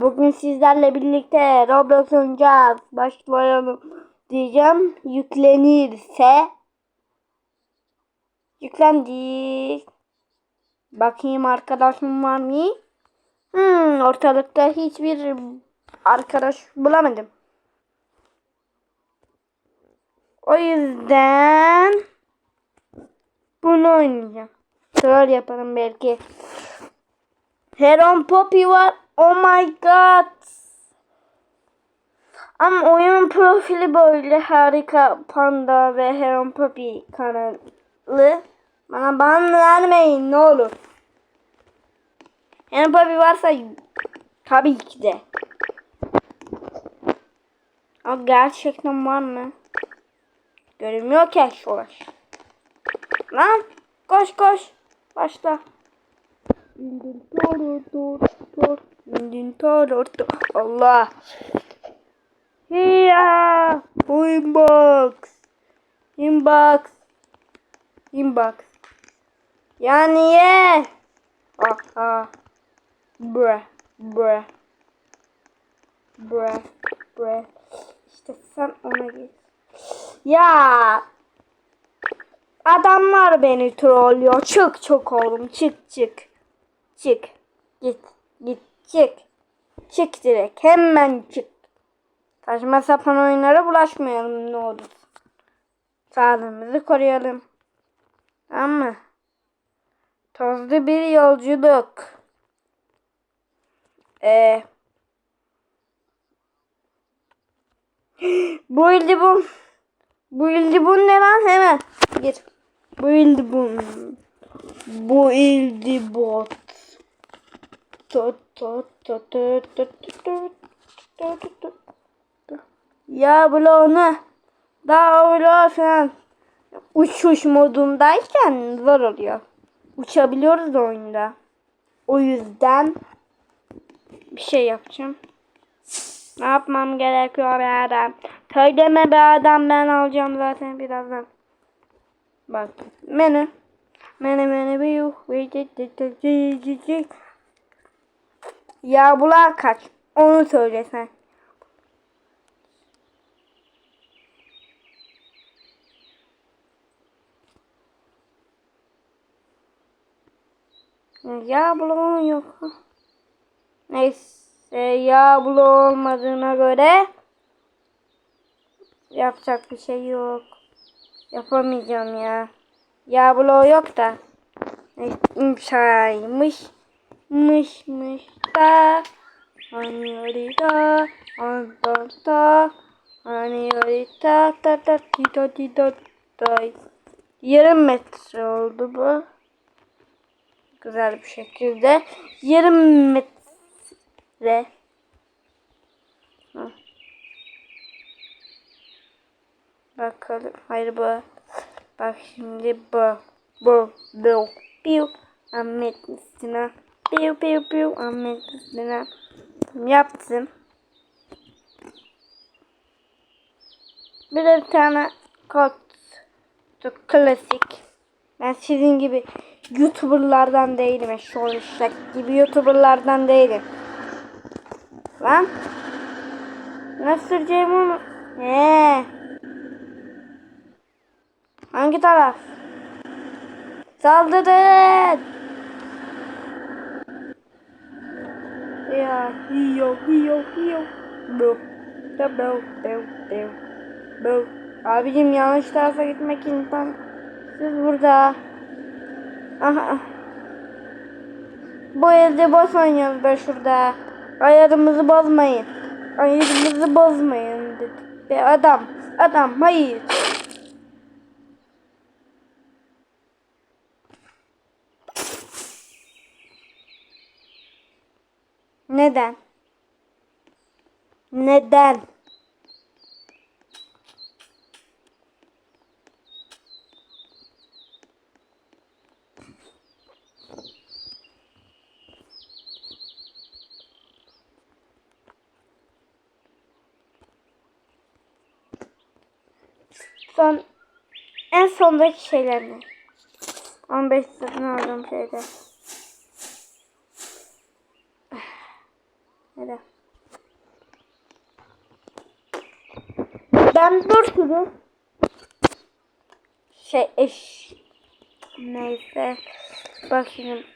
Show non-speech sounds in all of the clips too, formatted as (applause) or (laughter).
Bugün sizlerle birlikte Roblox oynayacağız. Başlayalım diyeceğim. Yüklenirse yüklendi. Bakayım arkadaşım var mı? Hmm, ortalıkta hiçbir arkadaş bulamadım. O yüzden bunu oynayacağım. Troll yaparım belki. Heron Poppy var. Oh my god. Ama oyun profili böyle harika panda ve Heron Poppy kanalı. Bana ban vermeyin ne olur. Heron Poppy varsa tabii ki de. Ama gerçekten var mı? Görünmüyor ki şu an. Lan koş koş. Başla. İndin toru tor tor. Toru tor. Allah. Hiya. Inbox. Inbox. Inbox. Yani ye. Aha. Bre. Bre. Bre. Bre. İşte sen ona git. Ya. Adamlar beni trollüyor. Çık çık oğlum çık çık. Çık. Git. Git çık. Çık direkt. Hemen çık. Saçma sapan oyunlara bulaşmayalım ne olur. Sağlığımızı koruyalım. Ama tozlu bir yolculuk. Ee, (gasps) bu ildi bu. Bu ildi bu ne lan hemen. Gir. Bu ildi bu. Bu ildi bot. Tut Ya bloğunu daha öyle falan uçuş modundayken zor oluyor. Uçabiliyoruz oyunda. O yüzden bir şey yapacağım. Ne yapmam gerekiyor be adam? Söyleme be adam ben alacağım zaten birazdan. Bak menü. Menü menü bir yuh. Ya bular kaç? Onu söylesen. Ya bulamaın yok. Neyse ya bulu olmadığına göre yapacak bir şey yok. Yapamayacağım ya. Ya bulu yok da. İmşaymış. Mış mış da. Hani orita. Antan ta. Ta ta ta ti ta ta. Yarım metre oldu bu. Güzel bir şekilde. Yarım metre. Bakalım. Hayır bu. Bak şimdi bu. Bu. Bu. Piu ametistine piu piu piu ametistine yaptım bir tane kod çok klasik ben sizin gibi YouTuber'lardan değilim. Eşek gibi YouTuber'lardan değilim. Lan. Nasıl süreceğim onu? Ee. Hangi taraf? Saldırın. Yeah, heal, heal, heal. Bro. Da bro, bro, bro. Bro. Abicim yanlış tarafa gitmek insan. Siz burada. Aha. Bu evde boss oynuyoruz da şurada. Ayarımızı bozmayın. Ayarımızı bozmayın dedi. Ve adam, adam hayır. Neden? Neden? Son en sondaki şeyler ne? 15 satın aldığım şeyde. Hadi. Ben dur şunu. Şey eş. Neyse. Bak şimdi.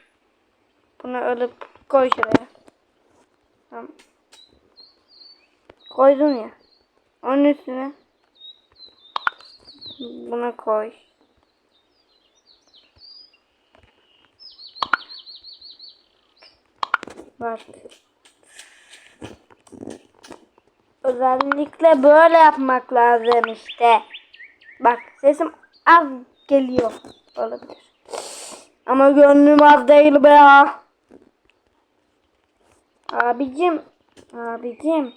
Bunu alıp koy şuraya. Tamam. Koydun ya. Onun üstüne. Buna koy. Bak. Özellikle böyle yapmak lazım işte. Bak sesim az geliyor. Olabilir. Ama gönlüm az değil be ya. Abicim. Abicim.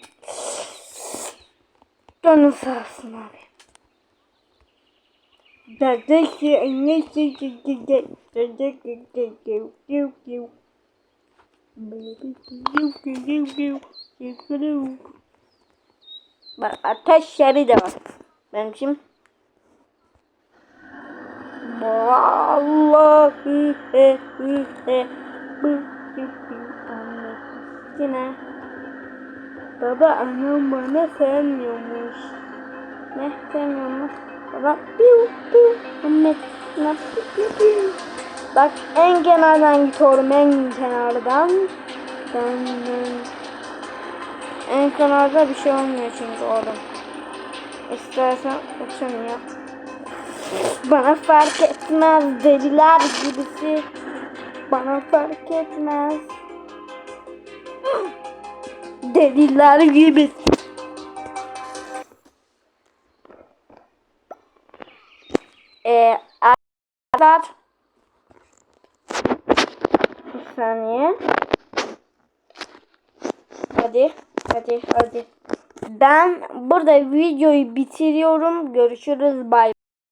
Gönlüm sağ olsun abi. Bak ateş yeri de var. Benim şimdi Vallahi he bu Yine Baba anam bana sevmiyormuş. Ne sevmiyormuş? Baba piu piu Ahmet ne piu piu Bak en kenardan gidiyorum en kenardan. Ben, ben en kenarda bir şey olmuyor çünkü oğlum. İstersen uçamıyor. Bana fark etmez deliler gibisi. Bana fark etmez. Deliler gibi. Ee, arkadaşlar. Bir saniye. Hadi, hadi, hadi. Ben burada videoyu bitiriyorum. Görüşürüz. Bay